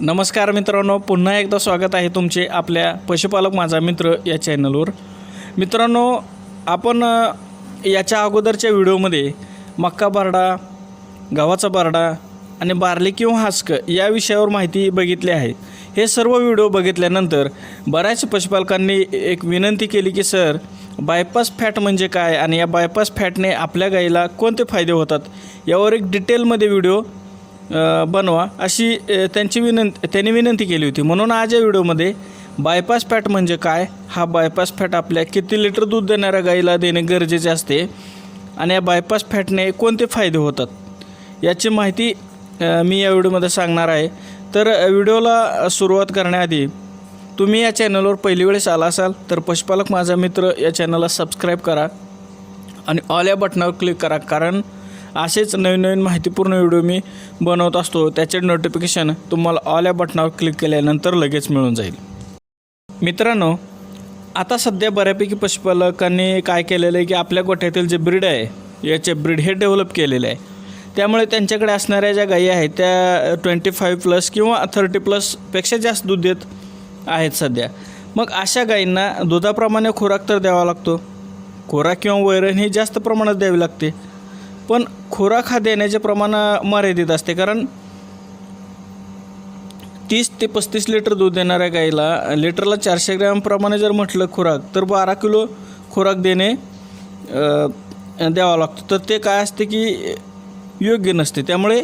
नमस्कार मित्रांनो पुन्हा एकदा स्वागत आहे तुमचे आपल्या पशुपालक माझा मित्र या चॅनलवर मित्रांनो आपण याच्या अगोदरच्या व्हिडिओमध्ये मक्का बारडा गव्हाचा बारडा आणि बार्ली किंवा हास्क या विषयावर माहिती बघितली आहे. हे सर्व व्हिडिओ बघितल्यानंतर बऱ्याच पशुपालकांनी एक विनंती केली की सर बायपास फॅट म्हणजे काय? आणि या बायपास फॅटने आपल्या गाईला कोणते फायदे होतात? यावर एक डिटेलमध्ये व्हिडिओ बनवा अशी त्यांची विनंती त्यांनी विनंती केली होती. म्हणून आज या व्हिडिओमध्ये बायपास फॅट म्हणजे काय? हा बायपास फॅट आपल्या किती लिटर दूध देणाऱ्या गाईला देणे गरजेचे असते आणि या बायपास फॅटने कोणते फायदे होतात याची माहिती मी या व्हिडिओमध्ये सांगणार आहे. तर व्हिडिओला सुरुवात करण्याआधी तुम्ही या चॅनलवर पहिली वेळेस आला असाल तर पशुपालक माझा मित्र या चॅनलला सबस्क्राईब करा आणि ऑल या बटनावर क्लिक करा. कारण असेच नवीन नवीन माहितीपूर्ण व्हिडिओ मी बनवत असतो. त्याचे नोटिफिकेशन तुम्हाला ऑल या बटनावर क्लिक केल्यानंतर लगेच मिळून जाईल. मित्रांनो आता सध्या बऱ्यापैकी पशुपालकांनी काय केलेलं आहे की आपल्या गोठ्यातील जे ब्रीड आहे याचे ब्रीड हे डेव्हलप केलेले आहे. त्यामुळे त्यांच्याकडे असणाऱ्या ज्या गायी आहेत त्या ट्वेंटी फाईव्ह प्लस किंवा थर्टी प्लसपेक्षा जास्त दूध देत आहेत सध्या. मग अशा गायींना दुधाप्रमाणे खुराक तर द्यावा लागतो. खुराक किंवा वैरण ही जास्त प्रमाणात द्यावी लागते. पण खुराक हा देण्याचे प्रमाण मर्यादित असते. कारण तीस ते पस्तीस लिटर दूध देणाऱ्या गाईला लिटरला चारशे ग्रॅमप्रमाणे जर म्हटलं खुराक तर बारा किलो खुराक देणे द्यावा लागतो. तर ते काय असते की योग्य नसते. त्यामुळे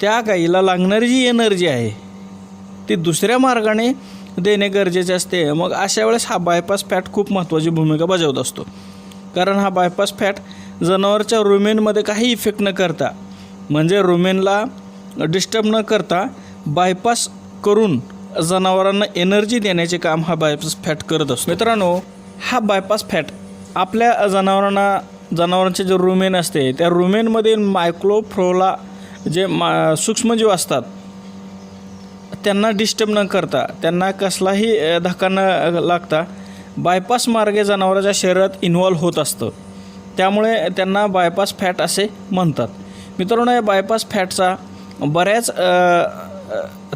त्या गाईला लागणारी जी एनर्जी आहे ती दुसऱ्या मार्गाने देणे गरजेचे असते. मग अशा वेळेस हा बायपास फॅट खूप महत्त्वाची भूमिका बजावत असतो. कारण हा बायपास फॅट जनावरच्या रुमेनमध्ये काही इफेक्ट न करता म्हणजे रुमेनला डिस्टर्ब न करता बायपास करून जनावरांना एनर्जी देण्याचे काम हा बायपास फॅट करत असतो. मित्रांनो हा बायपास फॅट आपल्या जनावरांना जनावरांचे जे रुमेन असते त्या रुमेनमधील मायक्रोफ्लोला जे मा सूक्ष्मजीव असतात त्यांना डिस्टर्ब न करता त्यांना कसलाही धक्का न लागता बायपास मार्गे जनावराच्या शरीरात इन्व्हॉल्व होत असतं. त्यामुळे त्यांना बायपास फॅट असे म्हणतात. मित्रांनो या बायपास फॅटचा बऱ्याच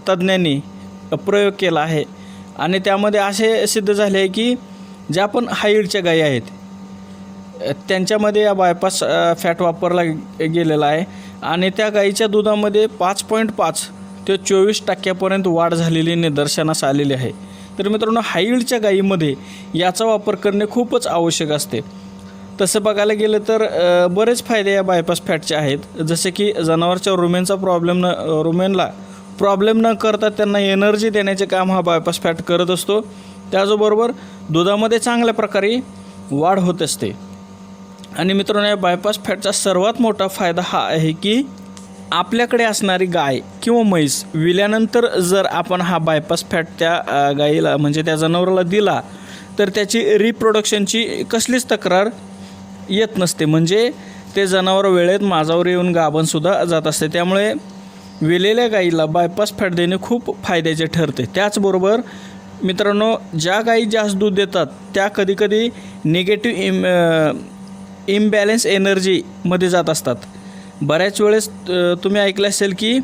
तज्ज्ञांनी प्रयोग केला आहे. आणि त्यामध्ये असे सिद्ध झाले आहे की ज्या पण हाईडच्या गायी आहेत त्यांच्यामध्ये या बायपास फॅट वापरला गेलेला आहे. आणि त्या गाईच्या दुधामध्ये पाच पॉईंट पाच ते चोवीस टक्क्यापर्यंत वाढ झालेली निदर्शनास आलेली आहे. तर मित्रांनो हाईडच्या गायीमध्ये याचा वापर करणे खूपच आवश्यक असते. तसं बघायला गेलं तर बरेच फायदे या बायपास फॅटचे आहेत. जसे की जनावरच्या रुमेनचा प्रॉब्लेम न रुमेनला प्रॉब्लेम न करता त्यांना एनर्जी देण्याचे काम हा बायपास फॅट करत असतो. त्याचबरोबर दुधामध्ये चांगल्या प्रकारे वाढ होत असते. आणि मित्रांनो या बायपास फॅटचा सर्वात मोठा फायदा हा आहे की आपल्याकडे असणारी गाय किंवा म्हैस विल्यानंतर जर आपण हा बायपास फॅट त्या गाईला म्हणजे त्या जनावराला दिला तर त्याची रिप्रोडक्शनची कसलीच तक्रार येत नसते. म्हणजे ते जनावर वेळेत माझावर येऊन गाभणसुद्धा जात असते. त्यामुळे विलेल्या गाईला बायपास फॅट देणे खूप फायद्याचे ठरते. त्याचबरोबर मित्रांनो ज्या गाई जास्त दूध देतात त्या कधीकधी निगेटिव्ह इम इम्बॅलेन्स एनर्जीमध्ये जात असतात. बऱ्याच वेळेस तुम्ही ऐकलं असेल की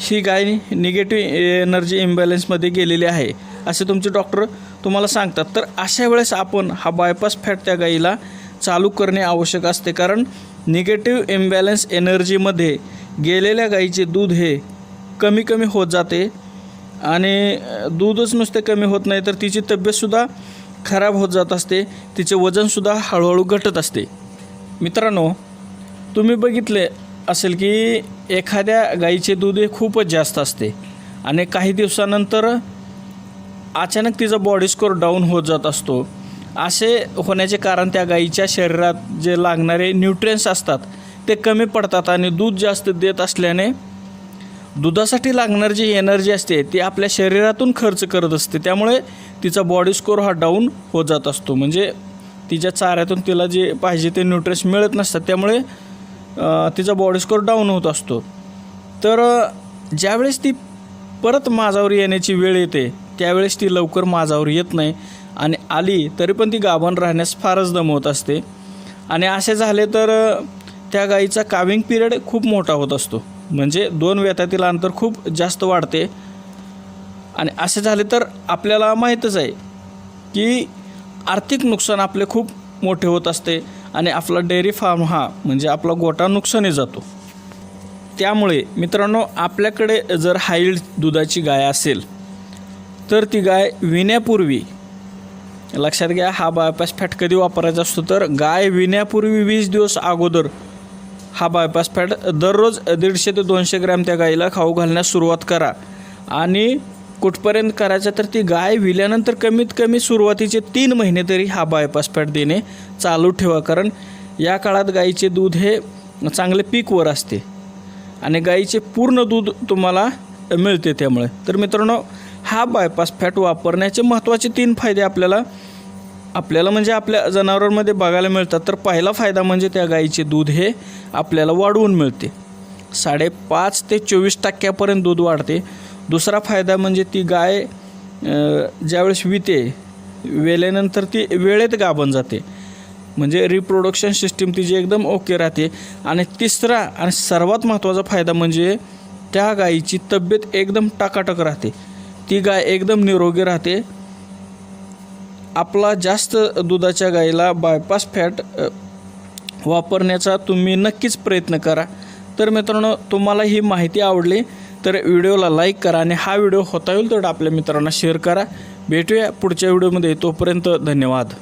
ही गाय निगेटिव्ह एनर्जी इम्बॅलन्समध्ये गेलेली आहे असे तुमचे डॉक्टर तुम्हाला सांगतात. तर अशा वेळेस आपण हा बायपास फॅट त्या गाईला चालू करणे आवश्यक असते. कारण निगेटिव्ह इम्बॅलन्स एनर्जीमध्ये गेलेल्या गाईचे दूध हे कमी कमी होत जाते आणि दूधच नुसते कमी होत नाही तर तिची तब्येतसुद्धा खराब होत जात असते. तिचे वजनसुद्धा हळूहळू घटत असते. मित्रांनो तुम्ही बघितले असेल की एखाद्या गाईचे दूध हे खूपच जास्त असते. आणि काही दिवसानंतर अचानक तिचा बॉडी स्कोअर डाऊन होत जात असतो. असे होण्याचे कारण त्या गाईच्या शरीरात जे लागणारे न्यूट्रियन्स असतात ते कमी पडतात आणि दूध जास्त देत असल्याने दुधासाठी लागणारी जी एनर्जी असते ती आपल्या शरीरातून खर्च करत असते. त्यामुळे तिचा बॉडी स्कोअर हा डाऊन होत जात असतो. म्हणजे तिच्या चाऱ्यातून तिला जे पाहिजे ते न्यूट्रियन्स मिळत नसतात. त्यामुळे तिचा बॉडी स्कोअर डाऊन होत असतो. तर ज्यावेळेस ती परत माझावर येण्याची वेळ येते त्यावेळेस ती लवकर माझावर येत नाही आणि आली तरी पण ती गाभण राहण्यास फारच दमवत असते. आणि असे झाले तर त्या गाईचा काविंग पिरियड खूप मोठा होत असतो. म्हणजे दोन व्यथातील अंतर खूप जास्त वाढते. आणि असे झाले तर आपल्याला माहीतच आहे की आर्थिक नुकसान आपले खूप मोठे होत असते. आणि आपला डेअरी फार्म हा म्हणजे आपला गोटा नुकसानी जातो. त्यामुळे मित्रांनो आपल्याकडे जर हाईल्ड दुधाची गाय असेल तर ती गाय विण्यापूर्वी लक्षात घ्या हा बायपास फॅट कधी वापरायचा असतो तर गाय विण्यापूर्वी वीस दिवस अगोदर हा बायपास फॅट दररोज दीडशे ते दोनशे ग्रॅम त्या गाईला खाऊ घालण्यास सुरुवात करा. आणि कुठपर्यंत करायचं तर ती गाय विल्यानंतर कमीत कमी सुरुवातीचे तीन महिने तरी हा बायपास फॅट देणे चालू ठेवा. कारण या काळात गाईचे दूध हे चांगले पीकवर असते आणि गाईचे पूर्ण दूध तुम्हाला मिळते त्यामुळे. तर मित्रांनो हा बायपास फॅट वापरण्याचे महत्त्वाचे तीन फायदे आपल्याला आपल्याला म्हणजे आपल्या जनावरांमध्ये बघायला मिळतात. तर पहिला फायदा म्हणजे त्या गाईचे दूध हे आपल्याला वाढवून मिळते. साडेपाच ते चोवीस टक्क्यापर्यंत दूध वाढते. दुसरा फायदा म्हणजे ती गाय ज्यावेळेस विते वेल्यानंतर ती वेळेत गाभण जाते. म्हणजे रिप्रोडक्शन सिस्टीम तिची एकदम ओके राहते. आणि तिसरा आणि सर्वात महत्त्वाचा फायदा म्हणजे त्या गायीची तब्येत एकदम टाकाटक राहते. ती गाय एकदम निरोगी राहते. आपला जास्त दुधाच्या गाईला बायपास फॅट वापरण्याचा तुम्ही नक्कीच प्रयत्न करा. तर मित्रांनो तुम्हाला ही माहिती आवडली. तर व्हिडिओला लाईक करा आणि हा व्हिडिओ होता येईल तेवढा आपल्या मित्रांना शेअर करा. भेटूया पुढच्या व्हिडिओमध्ये. तोपर्यंत धन्यवाद.